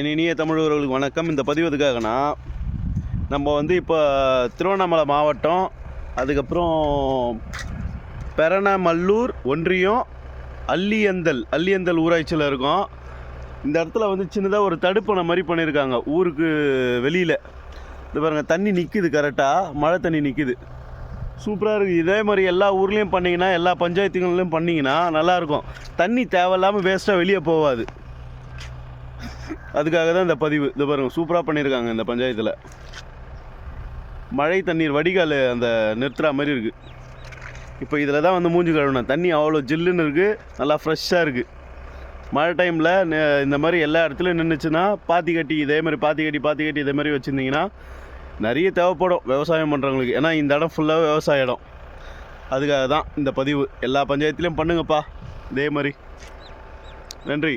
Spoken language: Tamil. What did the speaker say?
என் இனிய தமிழர்களுக்கு வணக்கம். இந்த பதிவு எதுக்காகனா நம்ம வந்து இப்போ திருவண்ணாமலை மாவட்டம் அதுக்கப்புறம் பெரணமல்லூர் ஒன்றியம் அல்லியந்தல் அல்லியந்தல் ஊராட்சியில் இருக்கோம். இந்த இடத்துல வந்து சின்னதாக ஒரு தடுப்பணை மாதிரி பண்ணியிருக்காங்க. ஊருக்கு வெளியில். இது பாருங்கள் தண்ணி நிற்குது கரெக்டாக மழை தண்ணி நிற்குது சூப்பராக இருக்குது இதே மாதிரி எல்லா ஊர்லேயும் பண்ணிங்கன்னா எல்லா பஞ்சாயத்துகள்லையும் பண்ணிங்கன்னா நல்லாயிருக்கும் தண்ணி தேவையில்லாமல் வேஸ்ட்டாக வெளியே போகாது. அதுக்காக தான் இந்த பதிவு. இது பாருங்க சூப்பராக பண்ணியிருக்காங்க இந்த பஞ்சாயத்தில். மழை தண்ணீர் வடிகால் அந்த நிறுத்துற மாதிரி இருக்குது இப்போ இதில் தான் வந்து மூஞ்சி கழுவணும் தண்ணி அவ்வளோ ஜில்லுன்னு இருக்குது நல்லா ஃப்ரெஷ்ஷாக இருக்குது மழை டைமில் இந்த மாதிரி எல்லா இடத்துலையும் நின்றுச்சுன்னா பாத்தி கட்டி இதே மாதிரி பாத்தி கட்டி பாத்தி கட்டி இதே மாதிரி வச்சுருந்தீங்கன்னா நிறைய தேவைப்படும் விவசாயம் பண்ணுறவங்களுக்கு ஏன்னா இந்த இடம் ஃபுல்லாக விவசாய இடம். அதுக்காக தான் இந்த பதிவு. எல்லா பஞ்சாயத்துலேயும் பண்ணுங்கப்பா. இதே மாதிரி. நன்றி.